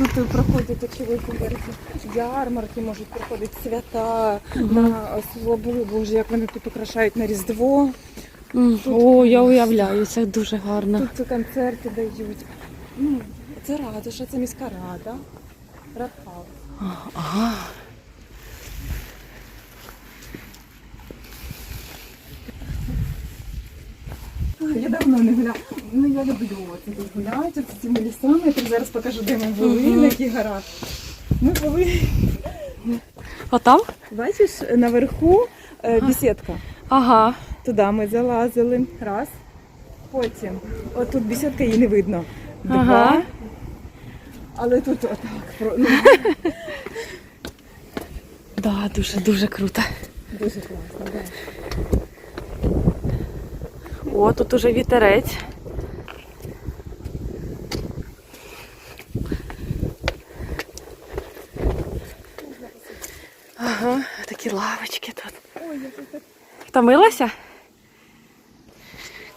Тут проходять, якщо ви ярмарки, можуть проходити свята на слабу, боже, як вони тут украшають на Різдво. О, я уявляю, це дуже гарно. Тут концерти дають. Ну, це що це міська рада. Радхаус. Ага. Я давно не гуляла. Ну я люблю це тут гуляти з цими лісами. Я тобі зараз покажу, де ми були, на яких горах. Ми були, А там? бачиш, наверху е, Ага. Ага. Туди ми залазили. Раз. Потім. Отут бесідка її не видно. Два. Ага. Але тут отак. про- Ну, Да, дуже дуже круто. дуже класно, да. О, тут уже вітерець. Ага, такі лавочки тут. Втомилася?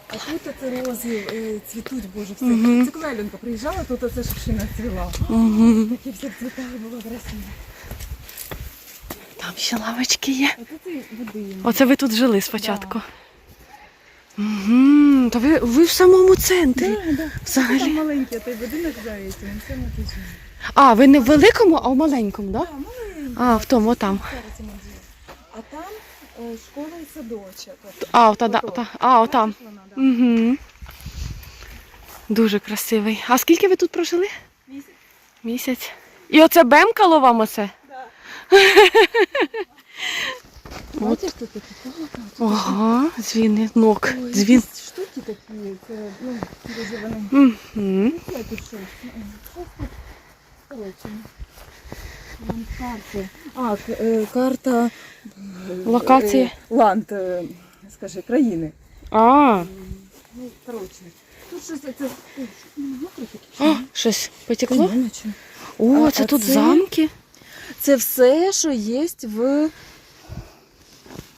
А тут це рози е, цвітуть, боже, все. Мгм. Це коли приїжджала, тут оце шипшина цвіла. Угу. Такі всі цвітали, було красиво. Там ще лавочки є. Будинок. Оце ви тут жили спочатку. Угу. То ви, ви в самому центрі. Да, да. Взагалі. Там маленький той будинок за этим, це ми тут. А, ви не в великому, а в маленькому, так? Да? Да, маленький. А, в тому там. Зараз ми живемо. А там е, школа і садочок. А, ота, да, Ото. та, а, отам. Угу. Дуже красивий. А скільки ви тут прожили? Місяць. Місяць. І оце бемкало вам оце? Да. Бачиш, тут такі. Ага, дзвінок. Ой, Дзвін. штуки такі, це, ну, дуже вони. Угу. Тут щось. Коротше. Вон карти. А, к- е, карта е, Локації? е, ланд, е, скажи, країни. А, Ну, коротше. Тут щось це. Ой, ну, мокре таке. а, щось потекло? О, А- це а тут це? замки. Це все, що є в.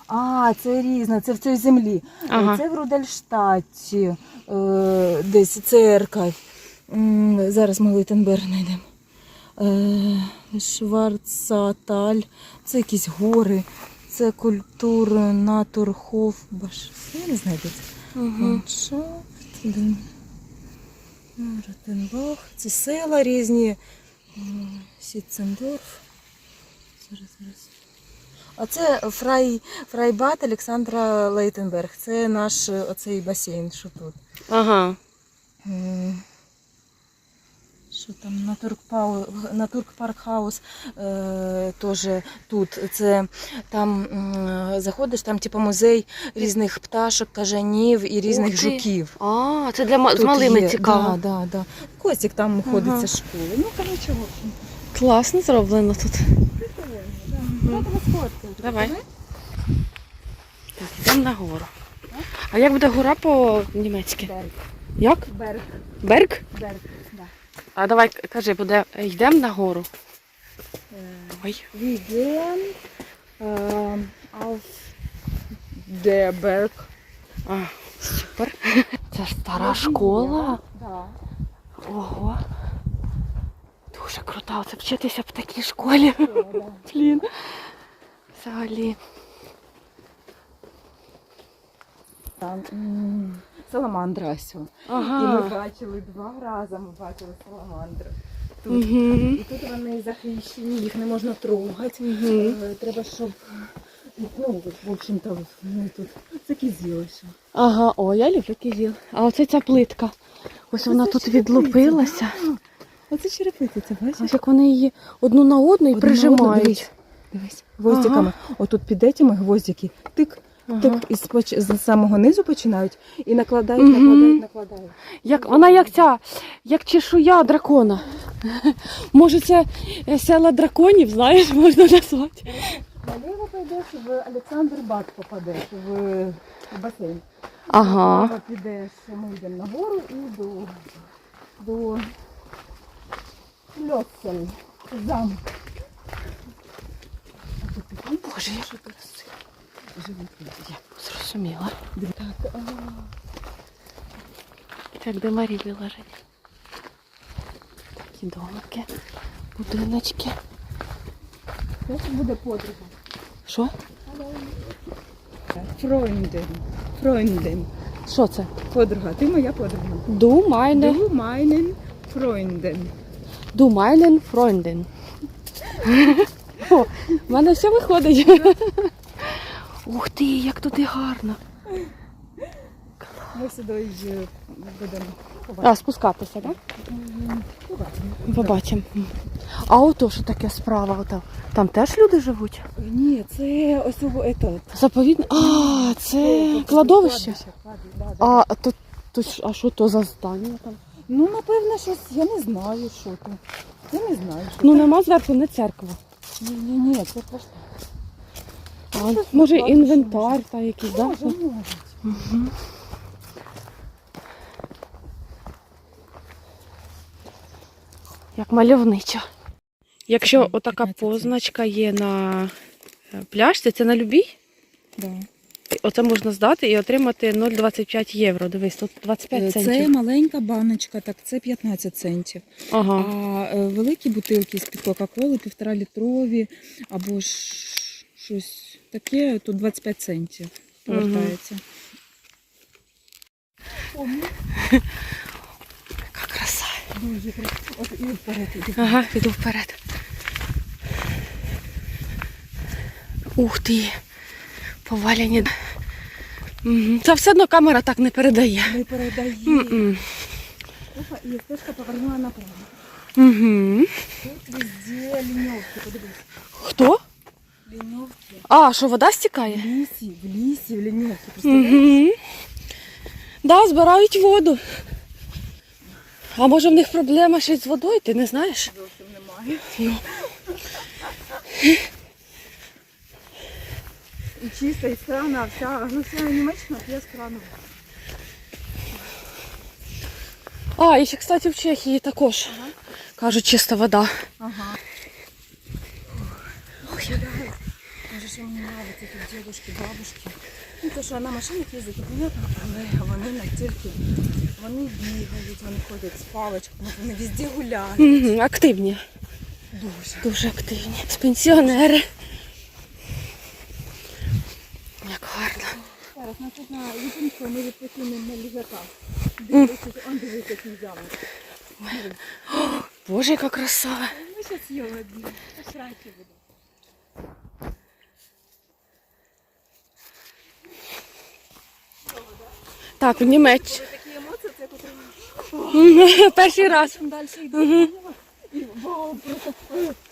А, це різне, це в цій землі. Ага. Це в Рудольштаті, е, десь церква. Зараз ми Лейтенберг знайдемо. Е, Шварцаталь, це якісь гори, це культура Натурхоф. Баш. Я не знаю, де це. Ландшафт, Ротенбах. Це села різні. Сітцендорф. Зараз, зараз. А це фрай, фрайбат Олександра Лейтенберг. Це наш е, оцей басейн, що тут. Ага. Що там на Туркпау, на е, теж тут. Це там м, заходиш, там типу музей різних пташок, кажанів і різних ти. жуків. А, це для ма- з Тут малими є. цікаво. Да, да, да. Костік там ходить зі школи. Ну, коротше, в общем. Класно зроблено тут. Давай. Так, йдемо на гору. А як буде гора по-німецьки? Берг. Як? Берг. Берг? Берг. Да. А давай кажи, буде йдемо на гору. Е, Ой. Wir gehen ähm, auf der Berg. А, супер. Це ж стара школа. Да. Ого. Дуже круто. Оце вчитися в такій школі. Блін. Взагалі. Там м, саламандра ось. І ми Ага. бачили два рази, ми бачили саламандру. Тут. Угу. І тут вони захищені, їх не можна трогати. Мгм. Е, Треба, щоб ну, в общем-то, ну, тут це кізіли ще. Ага, о, я люблю кизіл. А оце ця плитка. Ось вона тут відлупилася. Оце черепиця, бачиш? Ось як вони її одну на одну і Одну на одну, прижимають. дивись. Дивись, гвоздиками. Отут під этими гвоздики. Тик, Ага. поч- з самого низу починають і накладають, Мгм. накладають, накладають. Як, вона як ця, як чешуя дракона. Може, це е, села драконів, знаєш, можна назвати. Наліво пойдеш, в Олександр Бак попадеш в басейн. Ага. Підеш, ми йдемо нагору і до, до Льоцен, замок. Боже, я що красиво. Я зрозуміла. Так, а, Так, де Марія лежить. Такі домики, будиночки. Це буде подруга. Що? Фройнден. Фройнден. Що це? Подруга, ти моя подруга. Du meine, Du meinen Freunden. Du meinen Freundin. О, в мене все виходить. Ух ти, як туди гарно. Ми сюди будемо А, спускатися, так? Побачимо. А ото що таке справа? Ото? Там теж люди живуть? Ні, це ось у этот. Заповідне. А, це кладовище. А то, ж- а що то за здання там? Ну, напевно, щось, я не знаю, що то. Я не знаю, що Ну нема зверху не церква. Ні, ні, ні, це просто. А, може інвентар та якийсь, так? Може, може. Угу. Як мальовничо. Якщо отака позначка є на е, пляшці, це на любій. Да. Оце можна здати і отримати 0,25 євро. Дивись, тут 25 Е, центів. Це маленька баночка, так це 15 центів. Ага. А е, великі бутилки з-під Кока-Коли, півтора літрові, або ж щось таке, тут 25 центів повертається. Яка краса. Дуже красиво. От і вперед іди. Ага, піду вперед. Ух ти. Поваляні. Це все одно камера так не передає. Не передає. Опа, і стежка повернула направо. Угу. Тут везде ліньовки, подивись. Хто? Ліньовки. А, що вода стікає? В лісі, в лісі, в ліньовки. Угу. Да, збирають воду. А може в них проблема щось з водою, ти не знаєш? Зовсім немає. Ну. І чиста, і з крана, вся, ну вся Німеччина п'є з крану. А, і ще, кстати, в Чехії також. Ага. Кажуть, чиста вода. Ага. Може, що мені нравиться тут дедушки, бабушки. Ну, то, що на машинах їздить, понятно, але вони настільки, вони бігають, вони ходять з паличками, вони везде гуляють. Угу, активні. Дуже. Дуже активні. Пенсіонери. Як гарно. Зараз наступна зупинка, ми відпочинемо на ліжаках. Дивитися, он дивиться, який замок. Боже, яка краса. Ми зараз їли одні, посрати буде. Так, в Німеччині. Такі емоції, це потрібно. Перший раз. Далі йдемо. І вау, просто.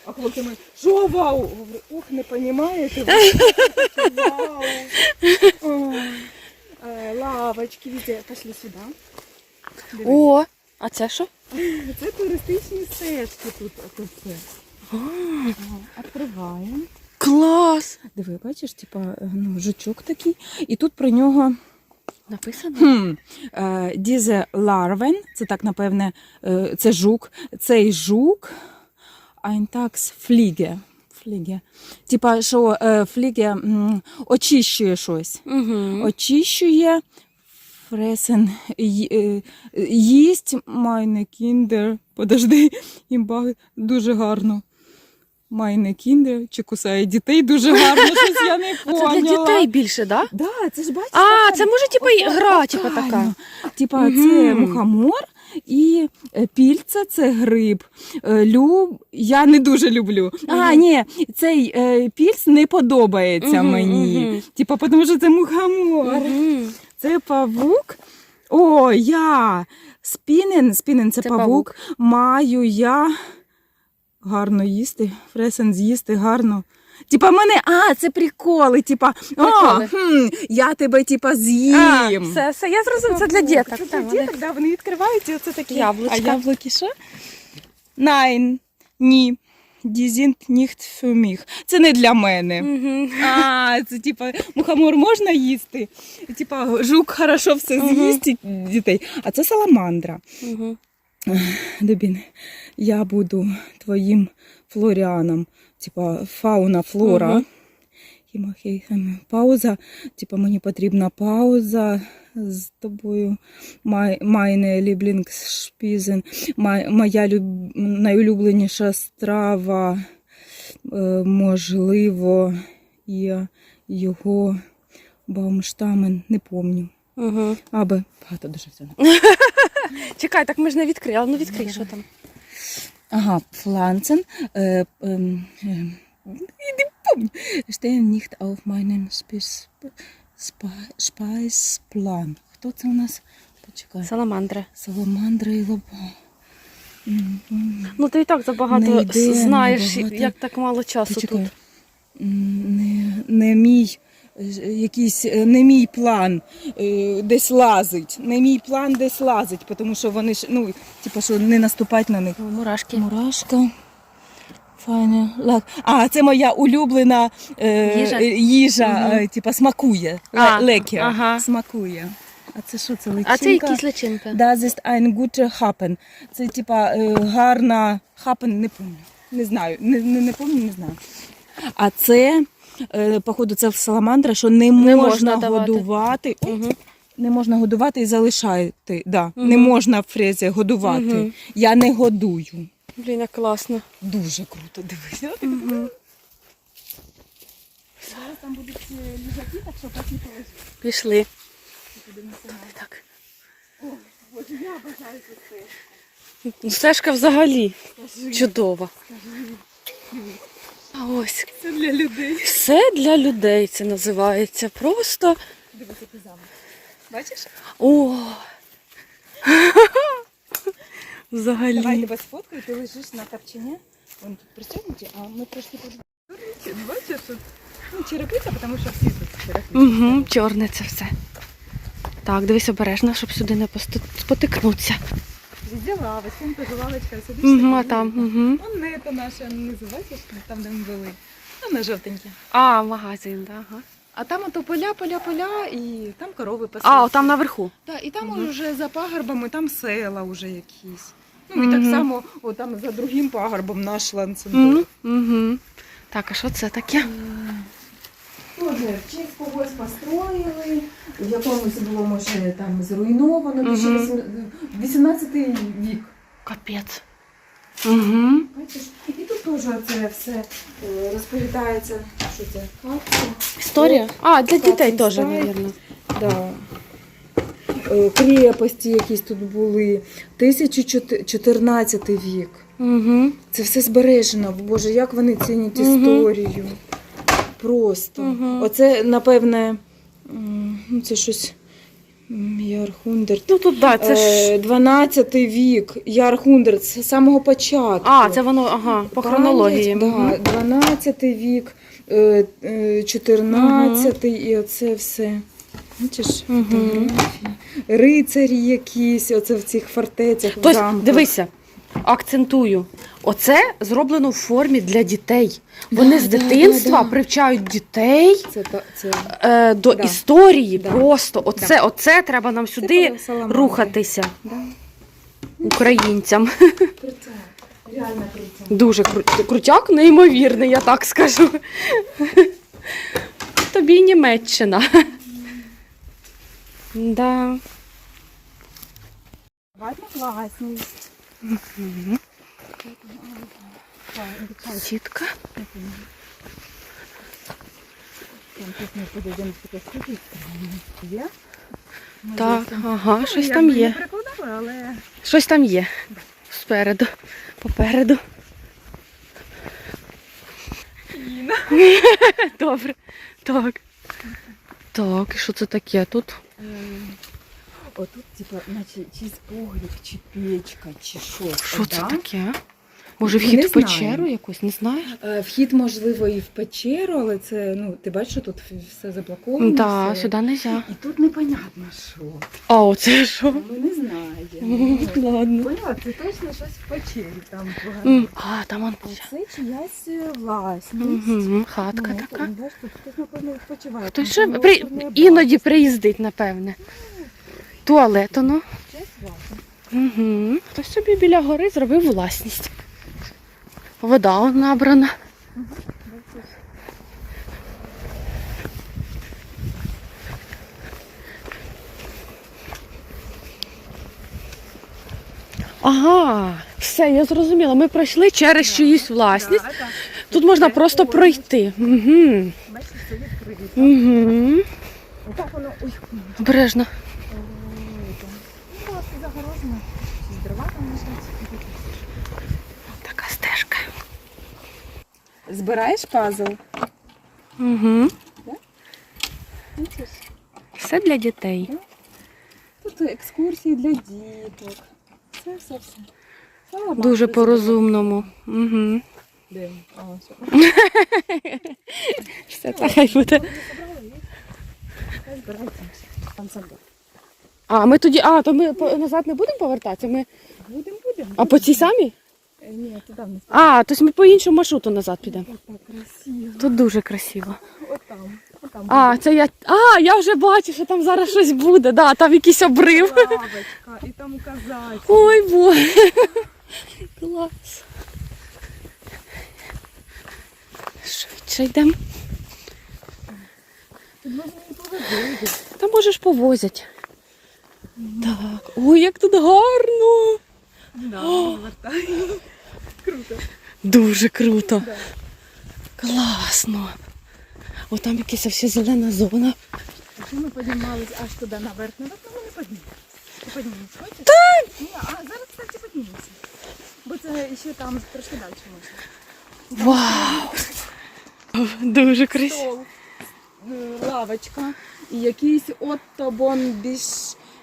А хлопці ми, що вау? Говорю, ух, не розумієте? Вау. Ой. Е, Лавочки, везде. Пошли сюди. Диви. О, а це що? Це туристичні стежки тут. Все. Відкриваємо. Клас! Диви, бачиш, типа, ну, жучок такий. І тут про нього Написано? Хм. Е, Дізе ларвен, це так, напевне, е, це жук. Цей жук Айнтакс фліге. Фліге. Типа, що е, фліге очищує щось. Угу. Очищує. Фресен їсть майне кіндер. Подожди, імба дуже гарно. Майне кіндер чи кусає дітей дуже гарно, щось я не поняла. це для дітей більше, так? Да? Да, це ж бачиш. А, це може типа і гра, типа прикольно. така. Типа, це мухомор і е, пільця це гриб. Е, Люб... Я не дуже люблю. А, Мгм. ні, цей е, пільц не подобається Мгм, мені. мгм. Типа, тому що це мухомор. Угу. Це павук. О, я. Спінен, спінен це, Це павук. павук. Маю я гарно їсти. Фресен з'їсти гарно. Типа мене, а, це приколи. Типа, о, Приколи. хм, я тебе типа з'їм. Все, все, я зрозуміла, це для діток. Це для діток, да, вони відкривають і оце такі. Яблучка. А яблуки що? Найн. Ні. Дізінт ніхт für mich. Це не для мене. Мгм. А, це типа мухомор можна їсти. Типа жук хорошо все Мгм. з'їсть і дітей. А це саламандра. Мгм. Дубін, я буду твоїм флоріаном. Типа фауна, флора. Хімахейхен. Пауза. Типа мені потрібна пауза з тобою. Майне ліблінгспізен. Май, моя люб, найулюбленіша страва. Е, можливо, я його Баумштамен, не помню. Угу. Аби багато дуже всього. Чекай, так ми ж не відкрили. Ну відкрий, що там. Ага, Pflanzen. Äh, ähm. Stehen nicht auf meinem Spa- Speisplan. Хто це у нас? Почекай. Саламандра. Саламандра і лоба. М, Ну ти і так забагато Не йде, с- знаєш, небагато. як так мало часу Почекай. тут. М, Не, не мій якийсь е, не мій план е, десь лазить. Не мій план десь лазить, тому що вони ж, ну, типу, що не наступать на них. Мурашки. Мурашка. Файне. Лак. А, це моя улюблена е, Їжа? е, їжа Мгм. е, типа смакує. А, лекер. ага. Смакує. А це що це личинка? А це якісь личинки. Das ist ein guter Happen. Це типа е, гарна Happen, не пам'ятаю. Не знаю. Не, не, не пам'ятаю, не знаю. А це, е, походу, це саламандра, що не, Не можна, можна годувати. Угу. не можна годувати і залишати. Да. Мгм. Не можна в фрезі годувати. Мгм. Я не годую. Блін, як класно. Дуже круто дивися. Угу. Зараз там будуть е, ліжаки, так що потім Пішли. Так. Боже, я бажаю це. Стежка взагалі чудова. А ось Це для людей. все для людей це називається. Просто Дивися, який замок. Бачиш? о. Давай Взагалі. тебе сфоткаю, ти лежиш на капчині. Вон тут пристегнуті, а ми трошки тут. Бачиш, тут ну, черепиця, тому що всі тут черепиці. Угу, чорне це все. Так, дивись обережно, щоб сюди не спотикнутися. Лавочка, вон теж лавочка, сидиш. Угу, там. Угу. Вон не то наша, не там де ми були. Там на жовтеньке. А, магазин, да, ага. А там ото поля, поля, поля, і там корови пасуть. А, там наверху. Так, і там Мгм. вже за пагорбами, там села вже якісь. Ну і так Мгм. само, о, там за другим пагорбом наш. Угу. Угу. Так, а що це таке? Тоже в честь когось построїли, в якомусь було, може, там зруйновано, вісім- 18 вік. Капець. Угу. Бачиш? І тут теж це все е, розповідається, що це капці. Історія? А, для дітей теж, мабуть. Да. Е, Крепості якісь тут були, 1014 вік. Угу. Це все збережено. Боже, як вони цінять Мгм. історію. Просто. Мгм. Оце, напевне, ну, це щось м, Ярхундерт. Ну тут, да, це ж. Е, 12 вік, Ярхундерт, з самого початку. А, це воно, ага, по хронології. Да, 12 вік, е, е, 14 і оце все. Бачиш, фотографії. Рицарі якісь, оце в цих фортецях. в Тобто, дивися, акцентую. Оце зроблено в формі для дітей. Вони Да, з дитинства да, да. привчають дітей Це, це е, до Да. історії. Да. Просто оце, оце треба нам сюди рухатися Да. українцям. Крутяк. Реально крутяк. Дуже кру- крутяк, неймовірний, я так скажу. Тобі Німеччина. Да. Ладно, класний. Сітка. Так, ага, щось Ну, там є. Щось там є. Спереду, попереду. Добре. Так. Так, і що це таке тут? Отут, типа, наче чи погріб, чи печка, чи що. Що це да? таке? Може, Не вхід в знаю. печеру якусь, не знаєш? Е, Вхід, можливо, і в печеру, але це, ну, ти бачиш, що тут все заблоковано. Так, все. сюди не можна. І тут непонятно що. А, оце що? Ми не знаємо. Ладно. Поняла, це точно щось в печері там. М, А, там он. Це чиясь е, власність. Угу, хатка Ну, така. бачиш, хтось, напевно, відпочиває. Хтось ще при... іноді приїздить, напевне. Туалет оно. Угу. Хтось собі біля гори зробив власність. Вода набрана. Ага, все, я зрозуміла. Ми пройшли через чиюсь власність. Тут можна просто пройти. Угу. Угу. Обережно. Збираєш пазл? Угу. Все для дітей. Тут екскурсії для діток. Все, все, все. Слава Дуже по-розумному. Угу. Де? А, все. Все, так хай буде. Там сам. А, ми тоді. А, то ми по- назад не будемо повертатися. Ми... Будемо, будемо. А по цій самій? Е, Ні, туди не А, тобто ми по іншому маршруту назад підемо. красиво. Тут дуже красиво. Отам. Отам. А, це я. А, я вже бачу, що там зараз щось буде. Да, там якийсь обрив. лавочка, і там казачі. Ой, боже. Клас. Швидше йдемо. Та можеш повозять. Так. Ой, як тут гарно. Да, повертаю. Круто. Дуже круто. Да. Класно. О, там якась вся зелена зона. Якщо ми піднімались аж туди наверх, наверх ми не піднімемося. Ти піднімемося, хочеш? Так! Ні, а зараз, кстати, піднімемося. Бо це ще там трошки далі можна. Вау! Дуже красиво. Е, лавочка і якийсь Оттобон Біш...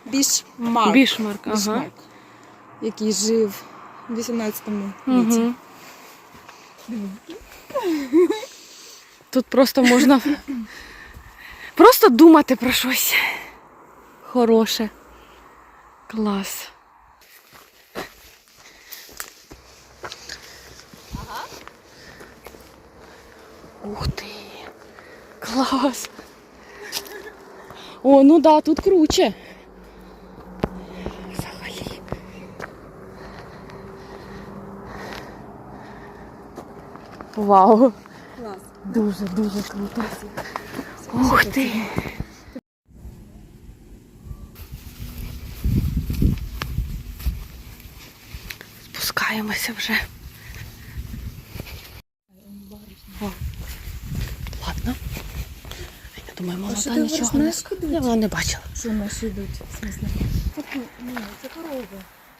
Бішмарк. Бішмарк, ага. Бішмарк, який жив у 18 віці. Угу. Тут просто можна просто думати про щось хороше. Клас. Ух ти! Клас! О, ну да, тут круче. Вау! Клас. Дуже, дуже круто. Ух ти! Спускаємося вже. О, ладно. Я думаю, молода нічого не знаєш. Я вона не бачила. Що наші йдуть? Це, ні, це корови.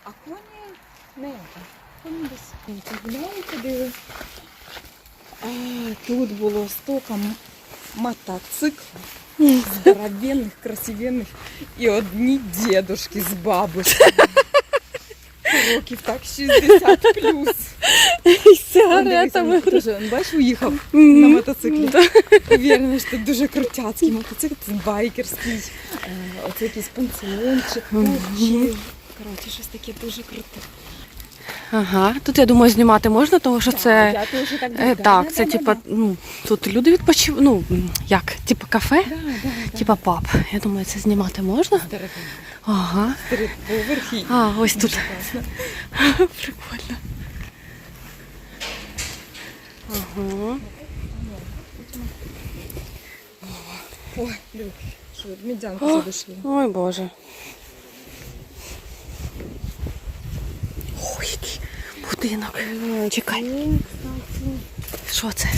А коні не. Коні десь. А, тут було столько мотоциклів. Здоровенних, красивенних. І одні дедушки з бабушками. Років так 60 плюс. З сигаретами. Бачиш, уїхав на мотоциклі. Уверена, що дуже крутяцький мотоцикл, це байкерський, е, оце якийсь пансіончик. Коротше, щось таке дуже круте. Ага, тут я думаю, знімати можна, тому що це. Я теж так Е, так, це типа, ну, тут люди відпочивають, ну, як, типа кафе, Да, да, да. типа паб. Я думаю, це знімати можна. Ага. Поверхи. А, ось тут. Прикольно. Ага. Ой, Люк, що, медянку задушили. Ой, Боже. Ой, який будинок. Чекай. Що це?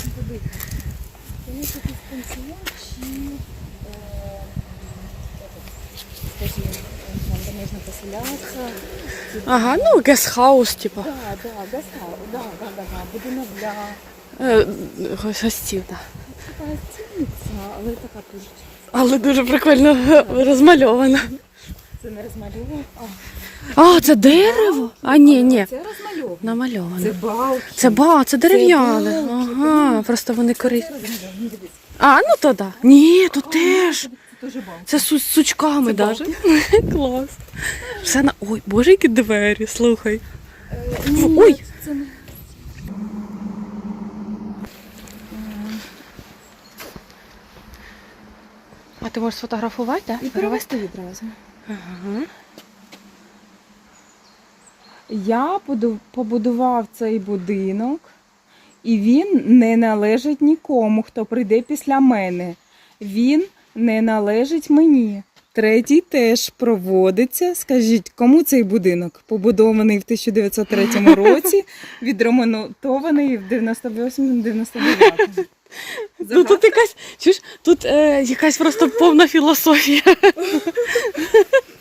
е, можна поселятися. Ага, ну гестхаус, типа. Да, да, гастал, да, да, да, да, будинок для Е, гостів, так. така гостиниця, але така дуже. Але дуже прикольно розмальовано. Це не розмальовано. А, це дерево? А, ні, ні. Це розмальовано. Намальовано. Це балки. Це ба, це дерев'яне. Ага, просто вони дивись. А, ну то да. Ні, тут теж. Це. З сучками Це даже. Клас. Все на. Ой, боже, які двері, слухай. Е, Ой. Це не... А ти можеш сфотографувати, так? І перевести відразу. Ага. Я побудував цей будинок, і він не належить нікому, хто прийде після мене. Він не належить мені. Третій теж проводиться. Скажіть, кому цей будинок? Побудований в 1903 році, відремонтований в 98-99. Ну тут якась, чуєш, тут е, якась просто повна філософія.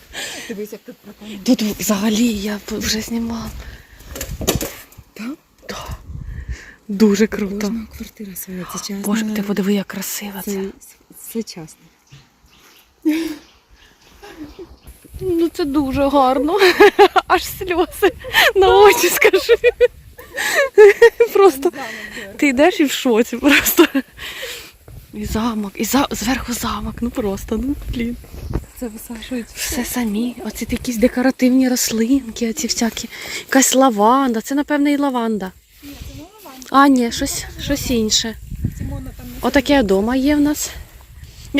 Дивись, як тут прикольно. Тут взагалі я вже знімала. Так? Да. Дуже круто. Кожна квартира своя, це часно. Боже, ти подиви, як красиво це. це, це. Ну це дуже гарно. Аж сльози на очі скажи. Просто ти йдеш і в шоці просто. І замок, і за... зверху замок. Ну просто, ну блін. Це висаджують. Все самі. Оці якісь декоративні рослинки, оці всякі. Якась лаванда. Це, напевно, і лаванда. А, ні, щось, щось інше. Отаке вдома є в нас.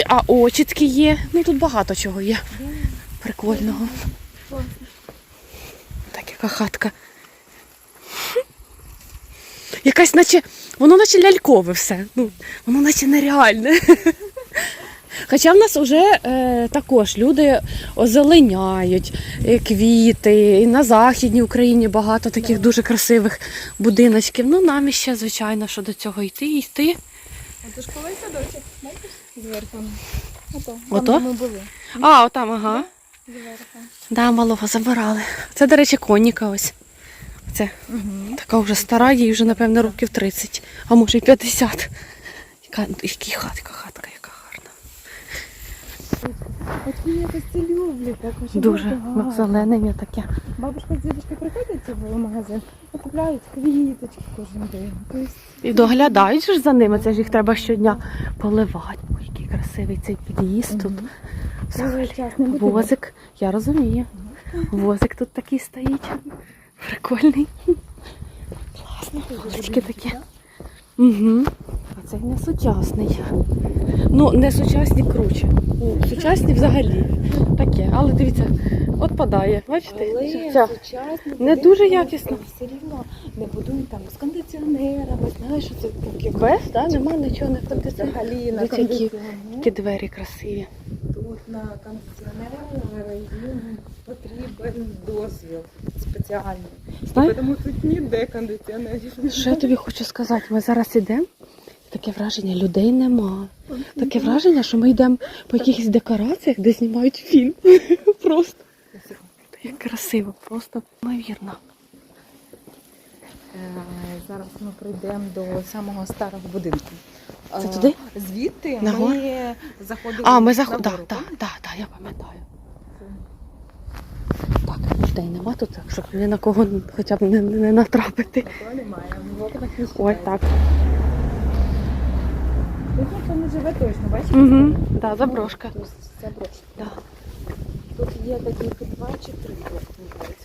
А очітки є. Ну тут багато чого є. Прикольного. Так, яка хатка. Якась наче, воно наче лялькове все. Ну, воно наче нереальне. Хоча в нас вже е, також люди озеленяють е, квіти. І на Західній Україні багато таких дуже красивих будиночків. Ну, нам іще, звичайно, що до цього йти і йти. Це школий садочок, бачиш? Зверху. Ото. Ото? Там, ми були. А, отам, ага. Зверху. Да, малого забирали. Це, до речі, коніка ось. Це Угу. така вже стара, їй вже, напевно, років 30, а може й 50. Яка, який хатка, хатка. От я якось це люблю. Так, Дуже зелене таке. Бабушка з дідушкою приходять в магазин і купляють квіточки кожен день. Тобто, І доглядають ж за ними, це ж їх треба щодня поливати. Ой, який красивий цей під'їзд тут. Взагалі. Возик, я розумію. Возик тут такий стоїть. Прикольний. Класно, такі. Угу. А цей не сучасний. Ну, не сучасні круче. Ну, сучасні взагалі. Таке. Але дивіться, от падає. Бачите? Але Ця. сучасний Не дуже якісно. Все рівно не будують там з кондиціонерами, знаєш, що це таке. Без, да? нема нічого не кондиціонера. Взагалі на Дивіться, які- кондиціонер. Які двері красиві. На кондиціонер потрібен дозвіл спеціальний. Знаєш, Тому тут ніде кондиціонерів. що я тобі хочу сказати? Ми зараз йдемо. Таке враження, людей нема. Таке враження, що ми йдемо по якихось декораціях, де знімають фільм. Просто. Як красиво, просто неймовірно. Е, Зараз ми прийдемо до самого старого будинку. Це Е, туди? Звідти Нагору? ми заходили. А, ми заходимо. Так, так, так, так, я пам'ятаю. Так, людей нема тут, так, щоб ні на кого хоча б не, не натрапити. Такого немає. В окнах не Ой, так. Тут ніхто не живе точно, бачиш? Угу. Да, заброшка. Тут заброшка. Да. Тут є таких два чи три, як мені здається.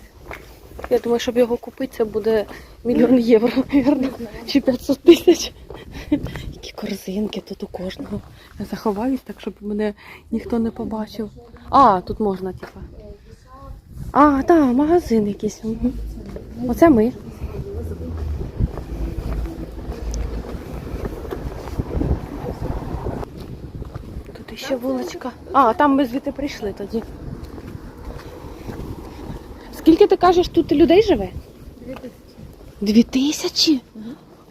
Я думаю, щоб його купити, це буде мільйон євро, мабуть, чи 500 тисяч. Які корзинки тут у кожного. Я заховаюсь так, щоб мене ніхто не побачив. А, тут можна, типа. А, так, магазин якийсь. Оце ми. Тут ще вуличка. А, там ми звідти прийшли тоді. Скільки ти кажеш, тут людей живе? Дві тисячі?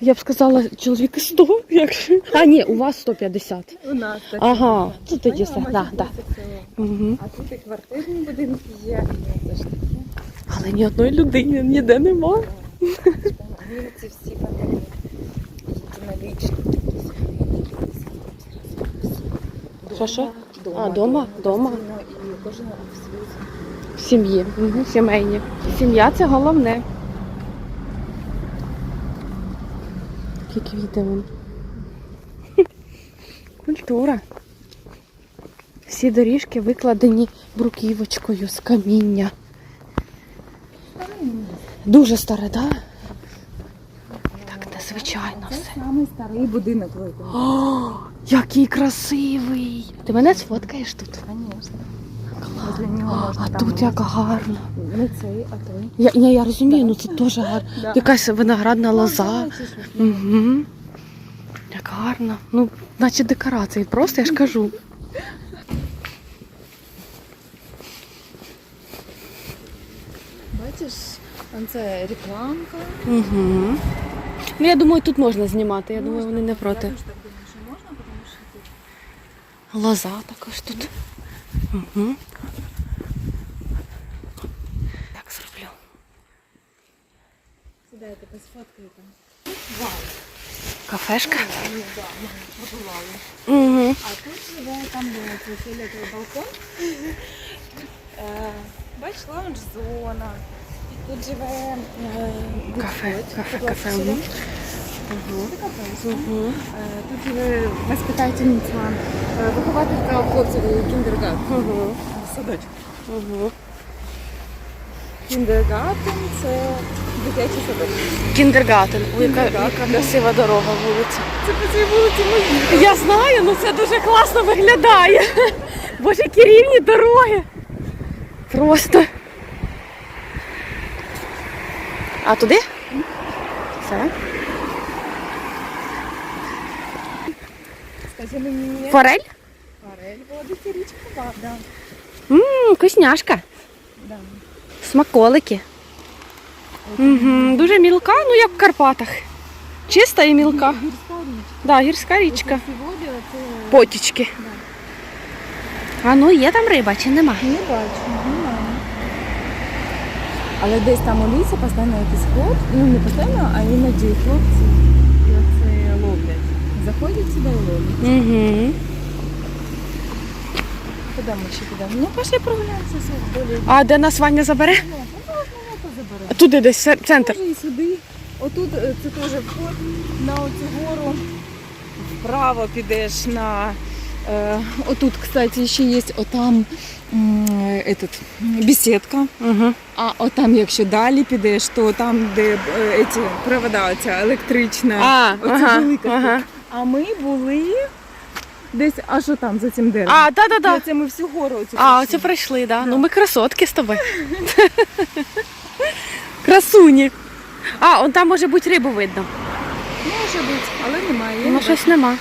Я б сказала, чоловіки 100. Якщо... А, ні, у вас 150. У нас так. Ага, це тоді все. Да, да. Угу. А тут і квартирні будинки є, і ж. Але ні одної людини ніде нема. Вулиці всі вони єдинолічні. Що, що? Дома, А, дома? Дома. І кожен. В сім'ї. Сімейні. Сім'я це головне. Які квіти вон. Культура. Всі доріжки викладені бруківочкою з каміння. Дуже старе, так? Да? Так, незвичайно Це самий старий будинок О, який красивий! Ти мене сфоткаєш тут? Звісно. Возле нього можна А там тут яка гарна. Не цей, а той. Я, ні, я розумію, ну це теж гарно. Да. Якась виноградна ну, лоза. Угу. Як гарна. Ну, наче декорації, просто я ж кажу. Бачиш, це рекламка. Угу. Ну, я думаю, тут можна знімати, я думаю, вони не проти. Лоза також тут. Угу. Кафешка. Угу. А тут живе там, цей фіолетовий балкон. Е, Бач, лаунж-зона. І тут живе е, Кафе, кафе, кафе. Угу. Е, Тут живе воспитательниця, вихователька хлопців кіндергат. Угу. Садочок. Угу. Це дитячий садочок. Кіндергатен. Ой, яка, яка красива дорога вулиця. Це по цій вулиці мої. Я знаю, ну це дуже класно виглядає. Боже, які рівні дороги. Просто. А туди? Все. Скажи мені, Форель? Форель водиться річка Вада. Ммм, вкусняшка. Да. Смаколики. Угу, дуже мілка, ну як в Карпатах. Чиста і мілка. Гірська річка. Да, гірська річка. Це Потічки. А ну є там риба чи нема? не бачу, немає. Але десь там у лісі постійно якісь хлопці, ну не постійно, а іноді хлопці це ловлять. Заходять сюди і ловлять. Угу. Куди ми ще підемо? Ну пошли прогуляємося. А де нас Ваня забере? Ну, можна. Туди десь центр. Може і сюди. Отут е, це теж вход на оцю гору. Вправо підеш на. Е, отут, кстати, ще є отам этот, бесідка. Угу. А отам, якщо далі підеш, то там, де е, ці провода, оця електрична. А, оця ага, велика. ага. А ми були десь аж отам за цим деревом. А, да-да-да. Це ми всю гору оцю А, пройшли. оце прийшли, да. Ну ми красотки з тобою. Красуні. А, он там може бути рибу видно. Може бути, але немає. Ну щось нема.